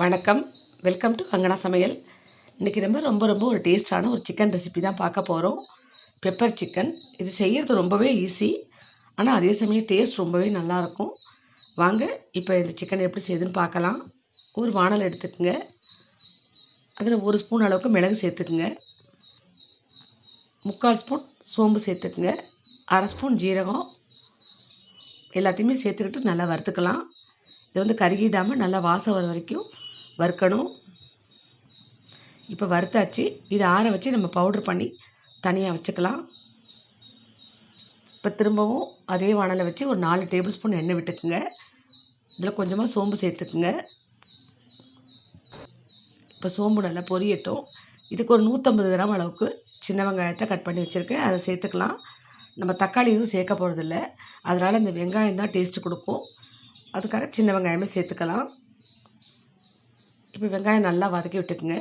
வணக்கம். Welcome to அங்கனா சமையல். இன்றைக்கி நம்ம ரொம்ப ரொம்ப ஒரு டேஸ்டான ஒரு சிக்கன் ரெசிபி தான் பார்க்க போகிறோம் பெப்பர் சிக்கன் இது செய்கிறது ரொம்பவே ஈஸி ஆனால் அதே சமயம் டேஸ்ட் ரொம்பவே நல்லாயிருக்கும் வாங்க இப்போ இந்த சிக்கன் எப்படி செய்யுதுன்னு பார்க்கலாம். ஒரு வானல் எடுத்துக்கோங்க. அதில் ஒரு ஸ்பூன் அளவுக்கு மிளகு சேர்த்துக்குங்க. முக்கால் ஸ்பூன் சோம்பு சேர்த்துக்குங்க. அரை ஸ்பூன் ஜீரகம். எல்லாத்தையுமே சேர்த்துக்கிட்டு நல்லா வறுத்துக்கலாம். இது வந்து கருகிடாமல் நல்லா வாசம் வர வரைக்கும் வறுக்கணும். இப்போ வறுத்தாச்சு. இதை ஆற வச்சு நம்ம பவுட்ரு பண்ணி தனியாக வச்சுக்கலாம். இப்போ திரும்பவும் அதே வானலை வச்சு ஒரு நாலு டேபிள் ஸ்பூன் எண்ணெய் விட்டுக்குங்க. இதில் கொஞ்சமாக சோம்பு சேர்த்துக்குங்க. இப்போ சோம்பு நல்லா பொரியட்டும். இதுக்கு ஒரு நூற்றம்பது கிராம் அளவுக்கு சின்ன வெங்காயத்தை கட் பண்ணி வச்சுருக்கேன். அதை சேர்த்துக்கலாம். நம்ம தக்காளி எதுவும் சேர்க்க போகிறதில்ல அதனால் இந்த வெங்காயம் தான் டேஸ்ட்டு கொடுக்கும். அதுக்காக சின்ன வெங்காயமே சேர்த்துக்கலாம். இப்போ வெங்காயம் நல்லா வதக்கி விட்டுக்குங்க.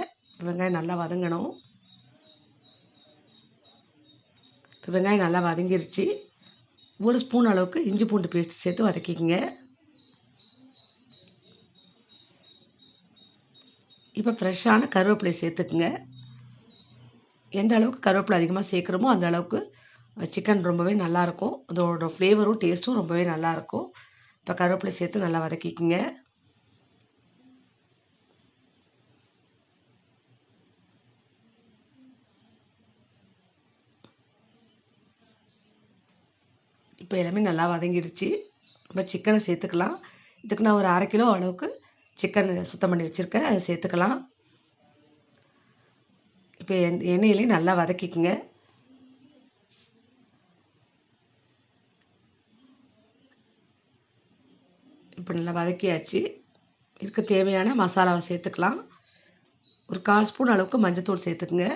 வெங்காயம் நல்லா வதங்கணும். இப்போ வெங்காயம் நல்லா வதங்கிருச்சு. ஒரு ஸ்பூன் அளவுக்கு இஞ்சி பூண்டு பேஸ்ட் சேர்த்து வதக்கிக்கங்க. இப்போ ஃப்ரெஷ்ஷான கருவேப்பிலை சேர்த்துக்குங்க. எந்த அளவுக்கு கருவேப்பிலை அதிகமாக சேர்க்குறோமோ அந்த அளவுக்கு சிக்கன் ரொம்பவே நல்லாயிருக்கும் அதோட ஃப்ளேவரும் டேஸ்ட்டும் ரொம்பவே நல்லாயிருக்கும் இப்போ கருவேப்பிலை சேர்த்து நல்லா வதக்கிக்குங்க. இப்போ எல்லாமே நல்லா வதங்கிடுச்சு. இப்போ சிக்கனை சேர்த்துக்கலாம். இதுக்கு நான் ஒரு அரை கிலோ அளவுக்கு சிக்கன் சுத்தம் பண்ணி வச்சுருக்கேன். அதை சேர்த்துக்கலாம். இப்போ எண்ணெயிலையும் நல்லா வதக்கிக்குங்க. இப்போ நல்லா வதக்கியாச்சு. இதுக்கு தேவையான மசாலாவை சேர்த்துக்கலாம். ஒரு கால் ஸ்பூன் அளவுக்கு மஞ்சத்தூள் சேர்த்துக்குங்க.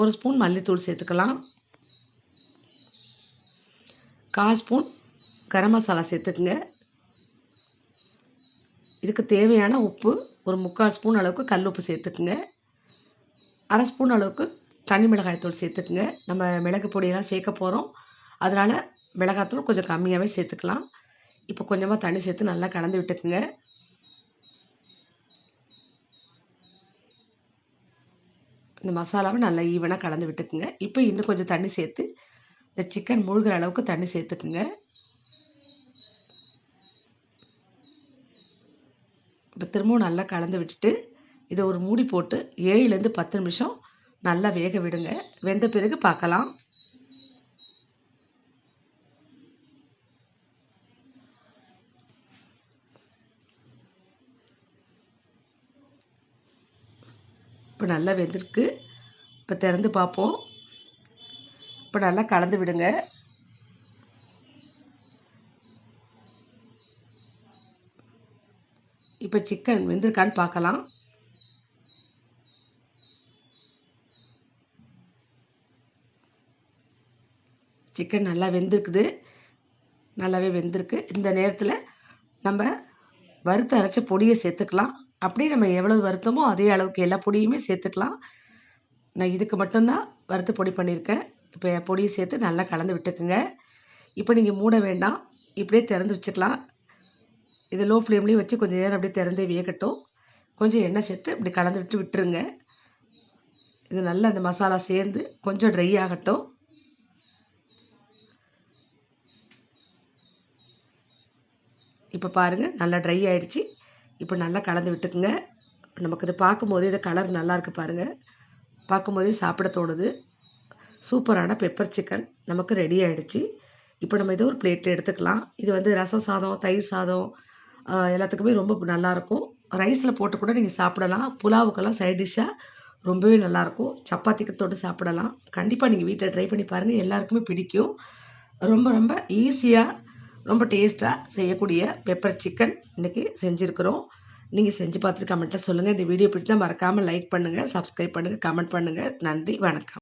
ஒரு ஸ்பூன் மல்லித்தூள் சேர்த்துக்கலாம். கால் ஸ்பூன் கரம் மசாலா சேர்த்துக்குங்க. இதுக்கு தேவையான உப்பு ஒரு முக்கால் ஸ்பூன் அளவுக்கு கல் உப்பு சேர்த்துக்குங்க. அரை ஸ்பூன் அளவுக்கு தனி மிளகாய்த்தூள் சேர்த்துக்குங்க. நம்ம மிளகு பொடியெல்லாம் சேர்க்க போகிறோம் அதனால் மிளகாய்த்தூள் கொஞ்சம் கம்மியாகவே சேர்த்துக்கலாம். இப்போ கொஞ்சமாக தண்ணி சேர்த்து நல்லா கலந்து விட்டுக்குங்க. இந்த மசாலாவை நல்லா ஈவனாக கலந்து விட்டுக்குங்க. இப்போ இன்னும் கொஞ்சம் தண்ணி சேர்த்து இந்த சிக்கன் மூழ்கிற அளவுக்கு தண்ணி சேர்த்துக்குங்க. இப்போ திரும்பவும் நல்லா கலந்து விட்டுட்டு இதை ஒரு மூடி போட்டு ஏழுலேருந்து பத்து நிமிஷம் நல்லா வேக விடுங்க. வெந்த பிறகு பார்க்கலாம். இப்போ நல்லா வெந்திருக்கு. இப்போ திறந்து பார்ப்போம். இப்போ நல்லா கலந்து விடுங்க. இப்போ சிக்கன் வெந்திருக்கான்னு பார்க்கலாம். சிக்கன் நல்லா வெந்திருக்குது. நல்லாவே வெந்திருக்கு. இந்த நேரத்தில் நம்ம வறுத்து அரைச்ச பொடியை சேர்த்துக்கலாம். அப்படியே நம்ம எவ்வளோ வருத்தமோ அதே அளவுக்கு எல்லா பொடியுமே சேர்த்துக்கலாம். நான் இதுக்கு மட்டும்தான் வறுத்து பொடி பண்ணியிருக்கேன். இப்போ பொடியை சேர்த்து நல்லா கலந்து விட்டுக்குங்க. இப்போ நீங்கள் மூட வேண்டாம். இப்படியே திறந்து வச்சுக்கலாம். இது லோ ஃப்ளேம்லேயும் வச்சு கொஞ்சம் நேரம் அப்படியே திறந்தே வேகட்டும். கொஞ்சம் எண்ணெய் சேர்த்து இப்படி கலந்து விட்டு விட்டுருங்க. இது நல்லா அந்த மசாலா சேர்ந்து கொஞ்சம் ட்ரை ஆகட்டும். இப்போ பாருங்கள் நல்லா ட்ரை ஆகிடுச்சி இப்போ நல்லா கலந்து விட்டுக்குங்க. நமக்கு இது பார்க்கும்போதே இது கலர் நல்லா இருக்குது பாருங்கள் பார்க்கும்போதே சாப்பிட தோணுது. சூப்பரான பெப்பர் சிக்கன் நமக்கு ரெடி ஆகிடுச்சு இப்போ நம்ம இதை ஒரு பிளேட்டில் எடுத்துக்கலாம். இது வந்து ரசம் சாதம் தயிர் சாதம் எல்லாத்துக்குமே ரொம்ப நல்லாயிருக்கும் ரைஸில் போட்டு கூட நீங்கள் சாப்பிடலாம். புலாவுக்கெல்லாம் சைட் டிஷ்ஷாக ரொம்பவே நல்லாயிருக்கும் சப்பாத்திக்கு தொட்டு சாப்பிடலாம். கண்டிப்பாக நீங்கள் வீட்டில் ட்ரை பண்ணி பாருங்கள் எல்லாருக்குமே பிடிக்கும். ரொம்ப ரொம்ப ஈஸியாக ரொம்ப டேஸ்ட்டாக செய்யக்கூடிய பெப்பர் சிக்கன் இன்றைக்கி செஞ்சுருக்குறோம். நீங்கள் செஞ்சு பார்த்துட்டு கமெண்ட்டில் சொல்லுங்கள் இந்த வீடியோ பிடிச்சா மறக்காமல் லைக் பண்ணுங்கள் சப்ஸ்கிரைப் பண்ணுங்கள் கமெண்ட் பண்ணுங்கள் நன்றி. வணக்கம்.